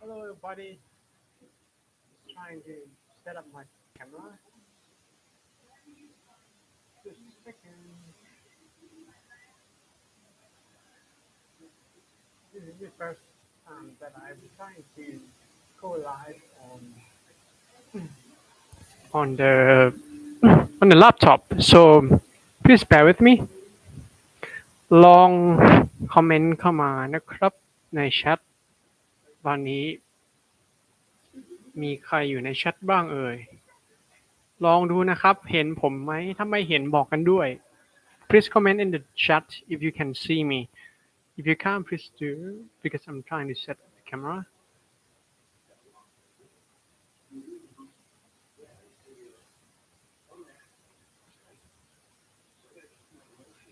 Hello everybody. Trying to set up my camera. Just a second. This is the first time that I'm trying to go live on on the on the laptop so please bear with me ลองคอมเมนต์เข้ามานะครับในแชทตอนนี้ มีใครอยู่ในแชทบ้างเอ่ย ลองดูนะครับ เห็นผมไหม ถ้าไม่เห็นบอกกันด้วย please comment in the chat if you can see me if you can't please do because I'm trying to set the camera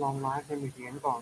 ลองไลฟ์เป็นหนึ่งเหรียญก่อน